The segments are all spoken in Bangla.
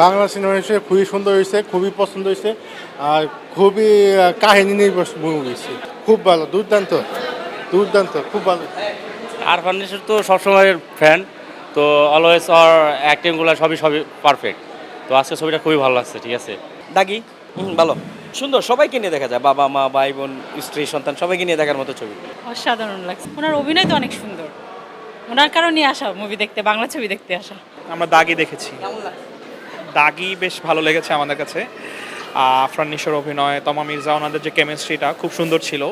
বাংলা সিনেমা হিসেবে খুবই সুন্দর হয়েছে খুবই পছন্দ হয়েছে আর খুবই কাহিনী নির্ভর মুভি হয়েছে খুব ভালো দুর্দান্ত দুর্দান্ত খুব ভালো। আর ফার্নিচার তো সবসময়ের ফ্যান তো অলওয়েজ আর অ্যাক্টিংগুলো সবই সবই পারফেক্ট তো আজকে ছবিটা খুবই ভালো লাগছে ঠিক আছে? দাগি? হুম, ভালো। সুন্দর সবাইকে নিয়ে দেখা যায় বাবা মা ভাই বোন স্ত্রী সন্তান সবাইকে নিয়ে দেখার মতো ছবি। অসাধারণ লাগছে। ওনার অভিনয় তো অনেক সুন্দর। ওনার কারণে আসা মুভি দেখতে বাংলা ছবি দেখতে আসা। আমরা দাগি দেখেছি। দাগি বেশ ভালো লেগেছে আমাদের কাছে। আফরান নিশোর অভিনয় তমা মির্জা ওনাদের যে কেমিস্ট্রিটা খুব সুন্দর ছিল।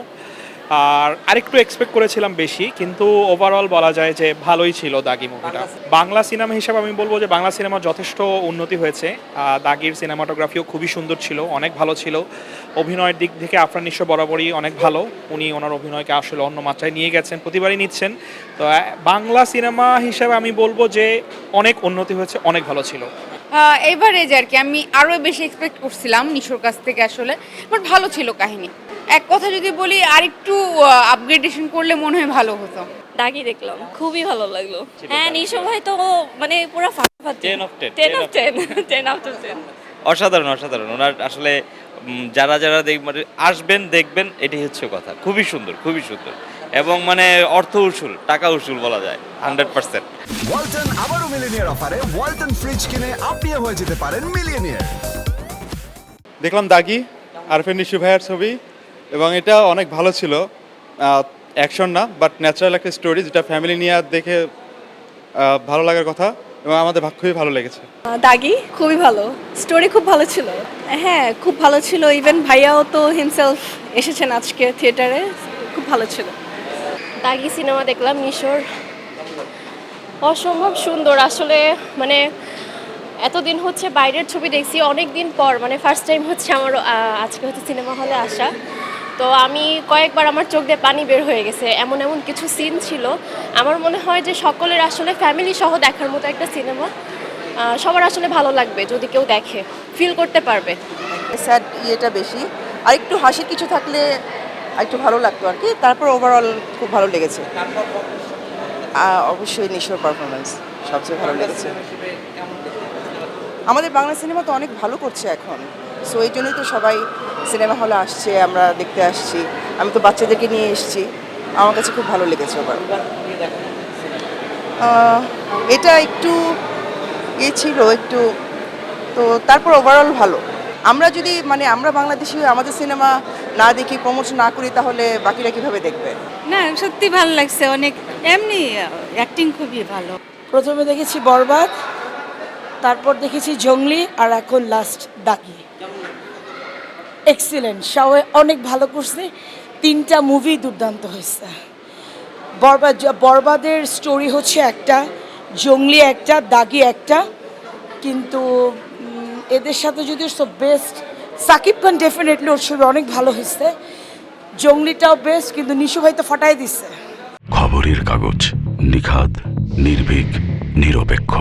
আর আরেকটু এক্সপেক্ট করেছিলাম বেশি কিন্তু ওভারঅল বলা যায় যে ভালোই ছিল দাগি মুভিটা বাংলা সিনেমা হিসাবে আমি বলব যে বাংলা সিনেমা যথেষ্ট উন্নতি হয়েছে। দাগির সিনেমাটোগ্রাফিও খুবই সুন্দর ছিল অনেক ভালো ছিল। অভিনয়ের দিক থেকে আফরান নিশো বরাবরই অনেক ভালো। উনি ওনার অভিনয়কে আসলে অন্য মাত্রায় নিয়ে গেছেন প্রতিবারই নিচ্ছেন। তো বাংলা সিনেমা হিসাবে আমি বলব যে অনেক উন্নতি হয়েছে অনেক ভালো ছিল। এভারেজ আর কি আমি আরও বেশি এক্সপেক্ট করছিলাম নিশোর কাছ থেকে আসলে বাট ভালো ছিল কাহিনী। এক কথা যদি বলি আরেকটু আপগ্রেডেশন করলে মনে হয় ভালো হতো। দাগি দেখলাম খুবই ভালো লাগল। হ্যাঁ নিশো ভাই তো মানে পুরো ফাটাফাটি 10 of 10, ten of ten ten of ten অসাধারণ অসাধারণ। ওনার আসলে যারা যারা দেখ মানে আসবেন দেখবেন এটাই হচ্ছে কথা। খুবই সুন্দর খুবই সুন্দর। এবং মানে অর্থ উসুল টাকা উসুল বলা যায় হান্ড্রেড পার্সেন্ট ওয়ালটন আবারও মিলিনিয়ার অফারে ওয়ালটন ফ্রিজ কিনে আপনিও হয়ে যেতে পারেন মিলিয়নিয়ার। দেখলাম দাগি আরফেন নিশু ভাইয়ের ছবি এবং এটা অনেক ভালো ছিল। অ্যাকশন না বাট ন্যাচারাল একটা স্টোরি যেটা ফ্যামিলি নিয়ে দেখে ভালো লাগার কথা এবং আমাদের খুবই ভালো লেগেছে। দাগি খুবই ভালো। স্টোরি খুব ভালো ছিল। হ্যাঁ খুব ভালো ছিল। ইভেন ভাইয়াও তো হিমসেলফ এসেছেন আজকে থিয়েটারে খুব ভালো ছিল। দাগি সিনেমা দেখলাম মিশর। অসম্ভব সুন্দর। আসলে মানে এতদিন হচ্ছে বাইরের ছবি দেখছি অনেক দিন পর মানে ফার্স্ট টাইম হচ্ছে আমার আজকে হচ্ছে সিনেমা হলে আসা। তো আমি কয়েকবার আমার চোখ দিয়ে পানি বের হয়ে গেছে, এমন এমন কিছু সিন ছিল। আমার মনে হয় যে সকলের আসলে ফ্যামিলি সহ দেখার মতো একটা সিনেমা। সবার আসলে ভালো লাগবে যদি কেউ দেখে ফিল করতে পারবে। স্যার ইয়েটা বেশি। আর একটু হাসির কিছু থাকলে একটু ভালো লাগতো আর কি। তারপর ওভারঅল খুব ভালো লেগেছে। অবশ্যই নিশোর পারফরমেন্স সবচেয়ে ভালো লেগেছে। আমাদের বাংলা সিনেমা তো অনেক ভালো করছে এখন। সো এই জন্যই তো সবাই সিনেমা হলে আসছে, আমরা দেখতে আসছি। আমি তো বাচ্চাদেরকে নিয়ে এসেছি। আমার কাছে খুব ভালো লেগেছে ওবার এটা একটু ইয়ে ছিল, একটু তো তারপর ওভারঅল ভালো। আমরা যদি মানে আমরা বাংলাদেশি আমাদের সিনেমা না দেখি প্রমোশন না করি তাহলে বাকিরা কীভাবে দেখবে? না সত্যি ভালো লাগছে। অনেক এমনি অ্যাক্টিং খুবই ভালো। প্রথমে দেখেছি বরবাদ তারপর দেখেছি জঙ্গলি আর এখন লাস্ট দাগি এক্সিলেন্ট সবাই অনেক ভালো করছে। তিনটা মুভি দুর্দান্ত হয়েছে। বরবাদ বরবাদের স্টোরি হচ্ছে একটা জঙ্গলি একটা দাগি একটা। কিন্তু এদের সাথে যদি so best Shakib Khan definitely ওর ছবি অনেক ভালো হয়েছে। জঙ্গলিটাও বেস্ট কিন্তু নিশু ভাই তো ফাটাই দিচ্ছে খবরের কাগজ নিখাদ, নির্ভীক, নিরপেক্ষ।